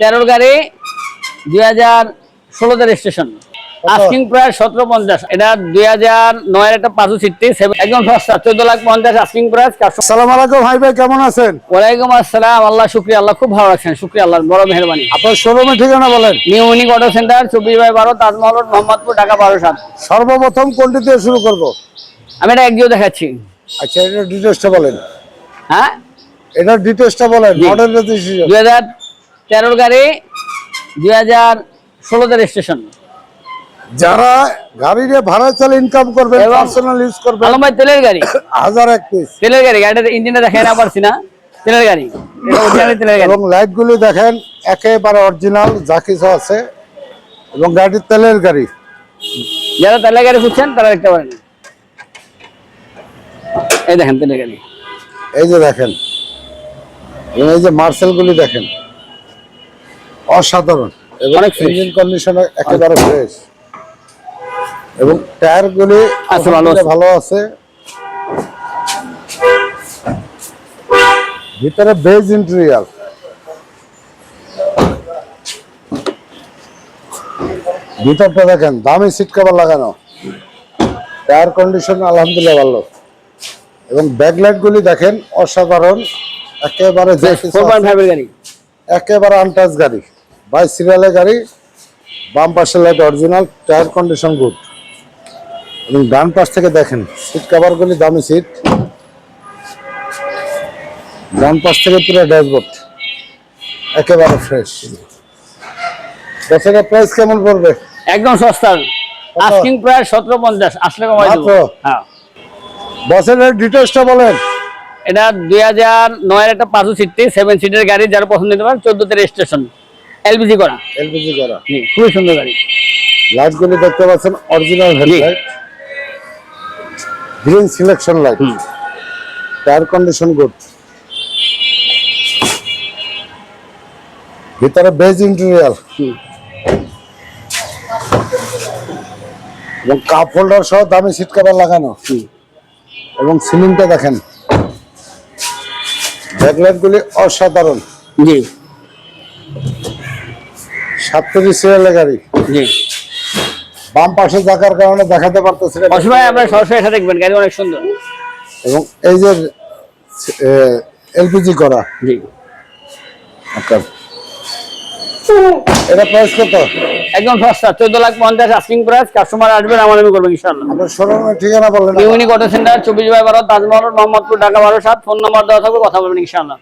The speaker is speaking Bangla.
তেরোর গাড়ি দুই হাজার ষোলোতে রেজিস্ট্রেশন আস্কিং প্রায় সতেরো পঞ্চাশ। এটা দুই হাজার নয়ের একটা পাঁচশো সিটটি একদম সস্তা চোদ্দ লাখ পঞ্চাশ আস্কিং প্রাইস সালাম আলাইকুম ভাই ভাই কেমন আছেন? ওয়ালাইকুম আসসালাম আল্লাহ শুক্রিয়া আল্লাহ খুব ভালো রাখছেন শুক্রিয়া আল্লাহ বড় মেহরবানি। আপনার শোরুমের ঠিকানা বলেন। নিউ ইউনিক অটো সেন্টার চব্বিশ বাই বারো তাজমহল রোড, মোহাম্মদপুর ঢাকা বারো সাত। সর্বপ্রথম কোনটি দিয়ে শুরু করব? আমি এটা একজিও দেখাচ্ছি। আচ্ছা এটার ডিটেলসটা বলেন। হ্যাঁ? এটার ডিটেলসটা বলেন মডেল রেজিস্ট্রেশন দুই হাজার তেরোর গাড়ি দুই হাজার ষোলোতে রেজিস্ট্রেশন যারা গাড়ি নিয়ে ভাড়া চালে ইনকাম করবেন এবং- পার্সোনাল ইউজ আলম ভাই তেলের গাড়ি? হাজার এক পিস তেলের গাড়ি গাড়িটা ইঞ্জিনটা দেখাই না পারছি না। তেলের গাড়ি গাড়ি। এবং দেখেন একেবারে অরিজিনাল যা কিছু আছে। এবং গাড়ির তেলের গাড়ি। যারা তেলের গাড়ি খুঁজছেন তারা দেখতে পারেন। এই দেখেন তেলের গাড়ি। এই যে দেখেন এই যে মার্সেল গুলি দেখেন। অসাধারণ। এবং অনেক ইঞ্জিন কন্ডিশন একেবারে ফ্রেশ এবং টায়ার গুলি ভালো আছে। ভিতরে বেজ ইন্টেরিয়াল ভিতরটা দেখেন দামি সিট কভার লাগানো। টায়ার কন্ডিশন আলহামদুলিল্লাহ ভালো। এবং ব্যাকলাইট গুলি দেখেন অসাধারণ। একেবারে একেবারে আনটাচ গাড়ি। বাই সিরিয়ালের গাড়ি বাম পাশের light original tyre condition good এবং ডান পাশ থেকে দেখেন সিট কভার গুলি দামি সিট ডান পাশ থেকে পুরো ড্যাশবোর্ড একেবারে ফ্রেশ বছরের প্রাইস কেমন পড়বে? একদম সস্তা। আস্কিং প্রায় সতেরো পঞ্চাশ আসলে কমাই দেবো। হ্যাঁ। বছরের ডিটেলসটা বলেন। এটা দুই হাজার নয়ের একটা পাঁচশো সিটটি সেভেন সিটের গাড়ি যারা পছন্দ নিতে পারেন চোদ্দতে রেজিস্ট্রেশন এলপিজি করা। এলপিজি করা। খুবই সুন্দর গাড়ি। লাইট গুলি দেখতে পাচ্ছেন original headlight green selection light. Tyre condition good ভিতরে বেজ ইন্টেরিয়াল হুম। এবং কাপ হোল্ডার সহ দামি সিট কভার লাগানো। এবং সিলিংটা দেখেন। ব্যাকলাইট গুলি অসাধারণ। জি। সাতত্রিশ সিরিয়ালের গাড়ি। জি। বাম পাশে থাকার কারণে দেখাতে পারতেছি আপনার সরাসরি এসে দেখবেন গাড়ি অনেক সুন্দর। এবং এই যে এলপিজি করা। জি। আচ্ছা। এটা প্রাইস কত? একদম সস্তা চোদ্দ লাখ পঞ্চাশ আস্কিং প্রাইস কাস্টমার আসবেন আমার আমি করবেন ইনশাল্লাহ আপনার শোরুমের ঠিকানা বললেন ইউনিক অটো সেন্টার চব্বিশ বাই বারো তাজমহল মোহাম্মদপুর ঢাকা বারো সাত ফোন নাম্বার দেওয়া থাকবে কথা বলবেন ইনশাল্লাহ